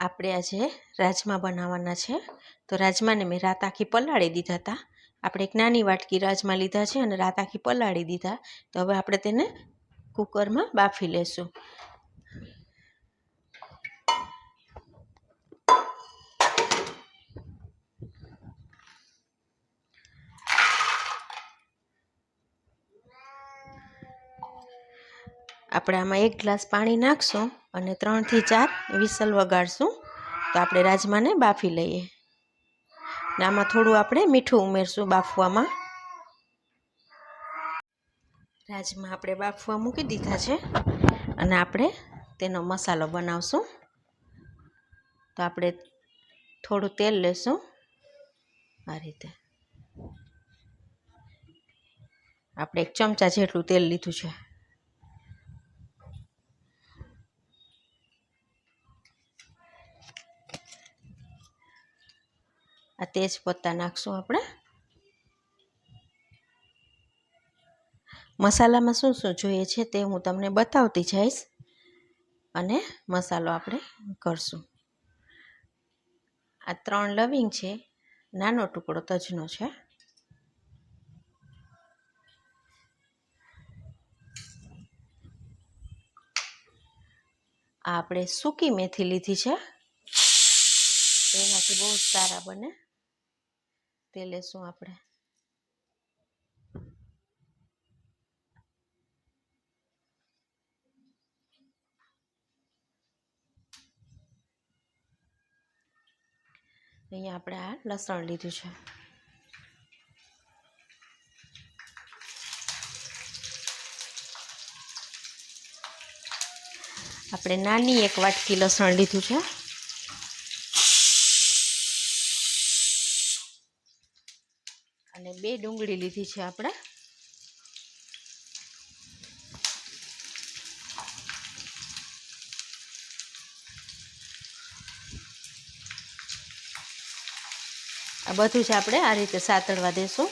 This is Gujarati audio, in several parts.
આપણે આજે રાજમા બનાવવાના છે. તો રાજમાને મેં રાત આખી પલાળી દીધા હતા. આપણે એક નાની વાટકી રાજમા લીધા છે અને રાત આખી પલાળી દીધા. તો હવે આપણે તેને કુકરમાં બાફી લેશું. આપણે આમાં એક ગ્લાસ પાણી નાખશું. અને ત્રણથી ચાર વિસલ વગાડશું. તો આપણે રાજમાને બાફી લઈએ. ને આમાં થોડું આપણે મીઠું ઉમેરશું બાફવામાં. રાજમા આપણે બાફવા મૂકી દીધા છે. અને આપણે તેનો મસાલો બનાવશું. તો આપણે થોડું તેલ લેશું. આ રીતે. આપણે એક ચમચા જેટલું તેલ લીધું છે. આ તેજપત્તા નાખશું આપણે. મસાલામાં શું શું જોઈએ છે તે હું તમને બતાવતી જઈશ અને મસાલો આપણે કરશું. આ ત્રણ લવિંગ છે, નાનો ટુકડો તજનો છે. આ આપણે સૂકી મેથી લીધી છે. તેનાથી બહુ સારા બને. તે લેશું આપણે અહીંયા આપણે આ લસણ લીધું છે આપણે નાની એક વાટકી લસણ લીધું છે અને બે ડુંગળી લીધી છે આપણે. આ બધું જ આપણે આ રીતે સાતળવા દેશું.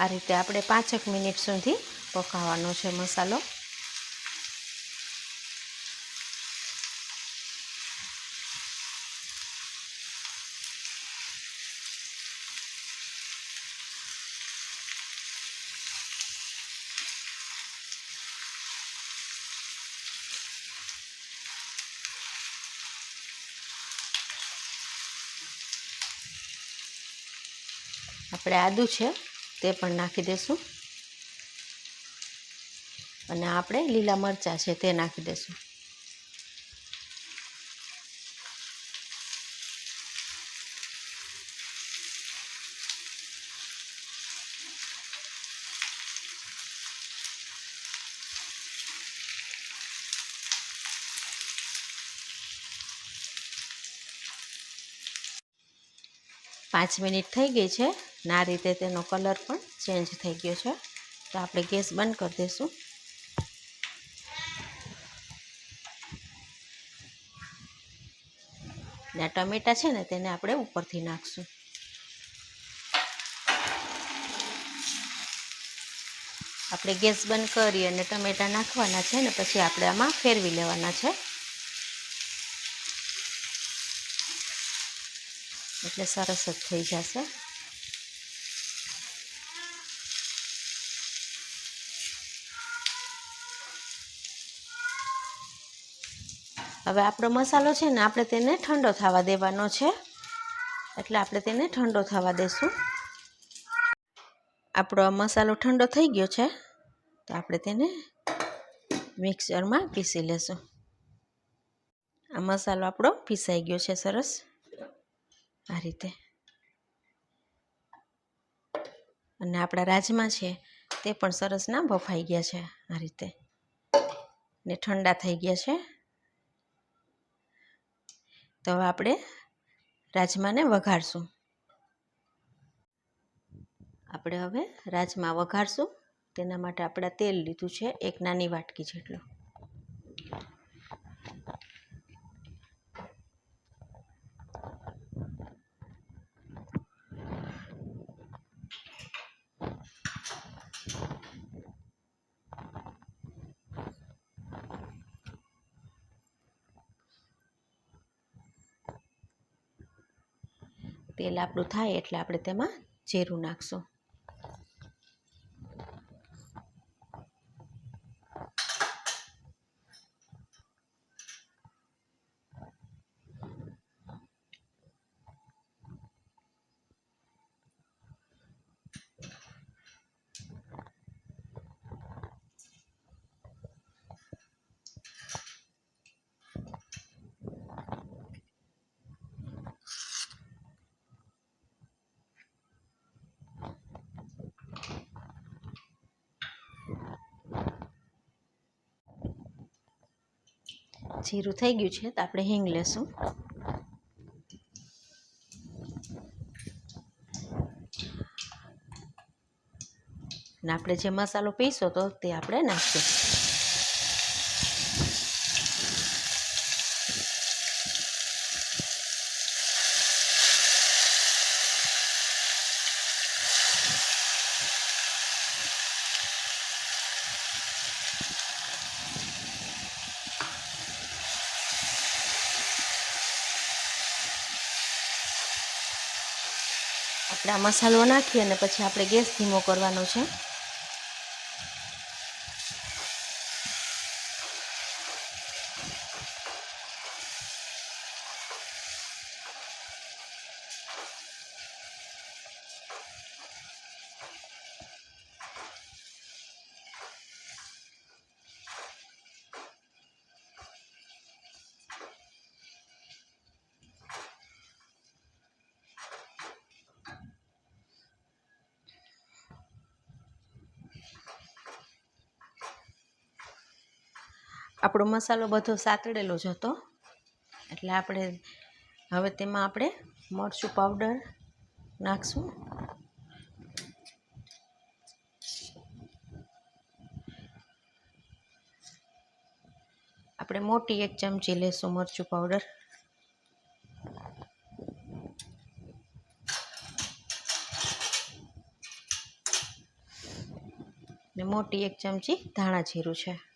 આ રીતે આપણે પાંચેક મિનિટ સુધી પકાવવાનો છે મસાલો. આપણે આદું છે. તે પણ નાખી દઈશું અને આપણે લીલા મરચાં છે તે નાખી દઈશું પાંચ મિનિટ થઈ ગઈ છે. ને આ રીતે તેનો કલર પણ ચેન્જ થઈ ગયો છે. તો આપણે ગેસ બંધ કરી દઈશું ને આ ટમેટા છે ને તેને આપણે ઉપરથી નાખશું. આપણે ગેસ બંધ કરી અને ટમેટા નાખવાના છે ને પછી આપણે આમાં ફેરવી લેવાના છે. એટલે સરસ જ થઈ જશે. હવે આપણો મસાલો છે ને, આપણે તેને ઠંડો થવા દેવાનો છે. એટલે આપણે તેને ઠંડો થવા દેશું. આપણો મસાલો ઠંડો થઈ ગયો છે, તો આપણે તેને મિક્સરમાં પીસી લેશું. આ મસાલો આપણો પીસાઈ ગયો છે સરસ. આ રીતે. અને આપણા રાજમા છે, તે પણ સરસ ના બફાઈ ગયા છે, આ રીતે. ને ઠંડા થઈ ગયા છે. તો હવે આપણે રાજમાને વઘારશું. આપણે હવે રાજમા વઘારશું. તેના માટે આપણે તેલ લીધું છે એક નાની વાટકી જેટલું. તેલ આપણું થાય એટલે આપણે તેમાં જીરું નાખશું. જીરું થઈ ગયું છે તો આપણે હિંગ લેશું. ને આપણે જે મસાલો પીસો તો તે આપણે નાખશું. મસાલો નાખીએ અને પછી આપણે ગેસ ધીમો કરવાનો છે. આપણો મસાલો બધો સાતડેલો જ હતો. એટલે આપણે હવે તેમાં આપણે મરચું પાવડર નાખશું. આપણે મોટી એક ચમચી લેશું મરચું પાવડર ને મોટી એક ચમચી ધાણા જીરું છે.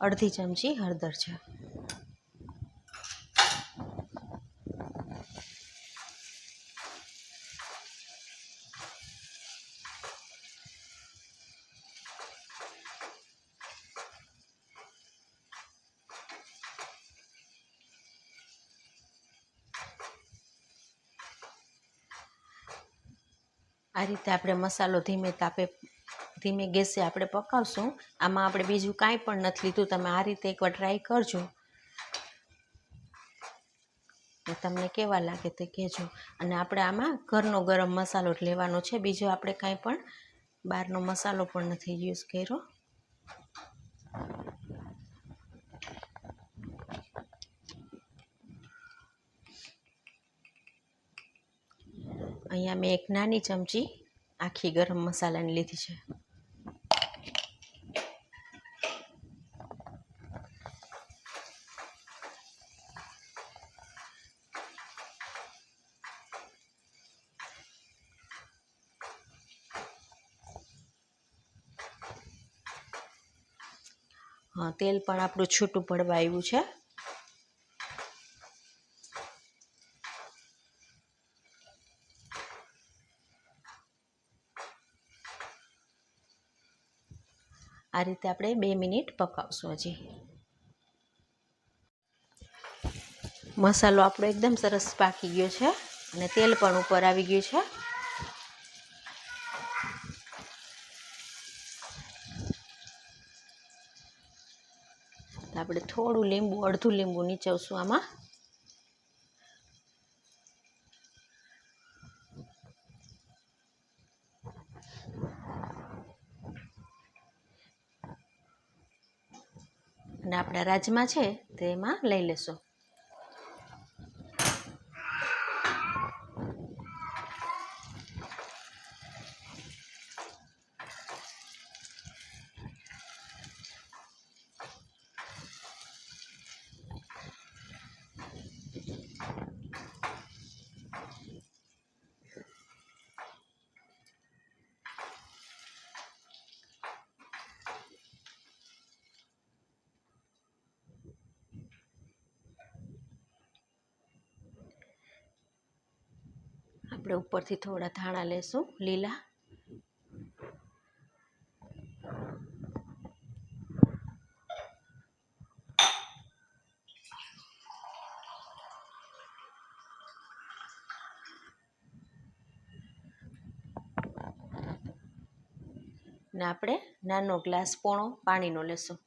અડધી ચમચી હળદર છે. આ રીતે આપણે મસાલો ધીમે તાપે ધીમે ગેસે આપણે પકાવશું. આમાં આપણે બીજું કાંઈ પણ નથી લીધું. તમે આ રીતે એકવાર ટ્રાય કરજો. તમને કેવા લાગે તે કહેજો. અને આપણે આમાં ઘરનો ગરમ મસાલો જ લેવાનો છે. બીજો આપણે કાંઈ પણ બહારનો મસાલો પણ નથી યુઝ કર્યો. અહીંયા મેં એક નાની ચમચી આખી ગરમ મસાલાની લીધી છે. તેલ પણ આપણું છૂટું પડવા આવ્યું છે. આ રીતે આપણે બે મિનિટ પકાવશું હજી. મસાલો આપણો એકદમ સરસ પાકી ગયો છે અને તેલ પણ ઉપર આવી ગયું છે તો આપણે થોડું લીંબુ, અડધું લીંબુ નીચવશું આમાં. અને આપણા રાજમા છે તે એમાં લઈ લેશું. આપણે ઉપરથી થોડા ધાણા લેશું લીલા. ને આપણે નાનો ગ્લાસ પોણો પાણીનો લેશું.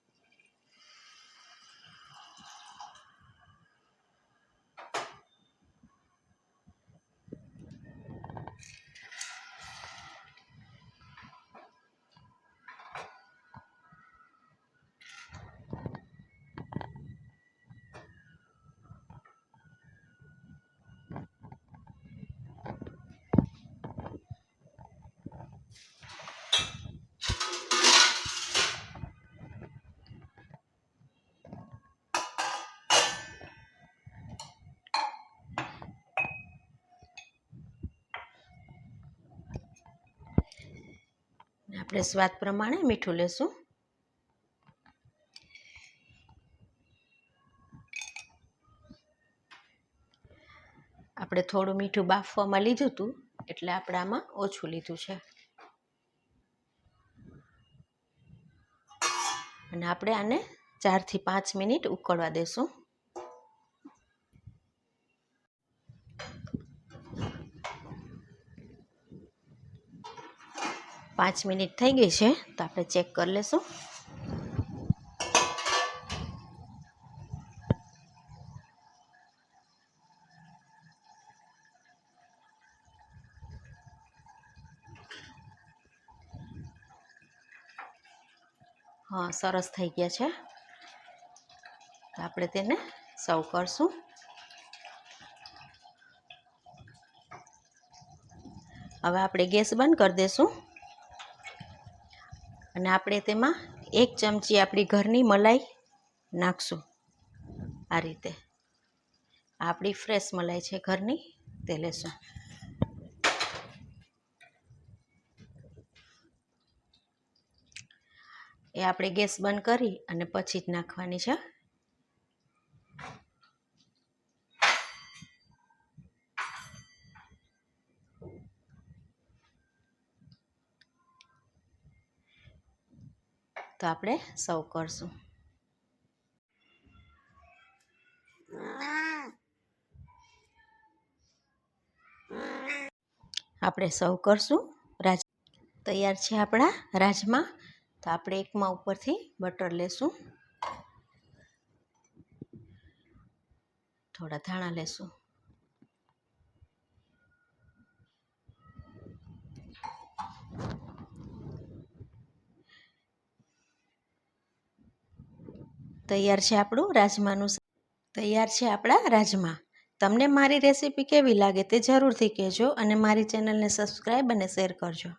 આપણે સ્વાદ પ્રમાણે મીઠું લેશું. આપણે થોડું મીઠું બાફવામાં લીધું હતું, એટલે આપણે આમાં ઓછું લીધું છે. અને આપણે આને ચારથી પાંચ મિનિટ ઉકળવા દેશું. પાંચ મિનિટ થઈ ગઈ છે, તો આપણે ચેક કરી લેશું. હા, સરસ થઈ ગયા છે. તો આપણે તેને સર્વ કરશું. હવે આપણે ગેસ બંધ કરી દઈશું અને આપણે તેમાં એક ચમચી આપણી ઘરની મલાઈ નાખશું આ રીતે. આપણી ફ્રેશ મલાઈ છે ઘરની, તે લેશું. એ આપણે ગેસ બંધ કરી અને પછી જ નાખવાની છે. તો આપણે સર્વ કરશું. આપણે સર્વ કરશું. રાજ તૈયાર છે આપણા રાજમા. તો આપણે એકમાં ઉપરથી બટર લેશું. થોડા ધાણા લેશું. તૈયાર છે આપણું રાજમાનું તૈયાર છે આપણા રાજમા. તમને મારી રેસીપી કેવી લાગે તે જરૂરથી કહેજો અને મારી ચેનલને સબસ્ક્રાઈબ અને શેર કરજો.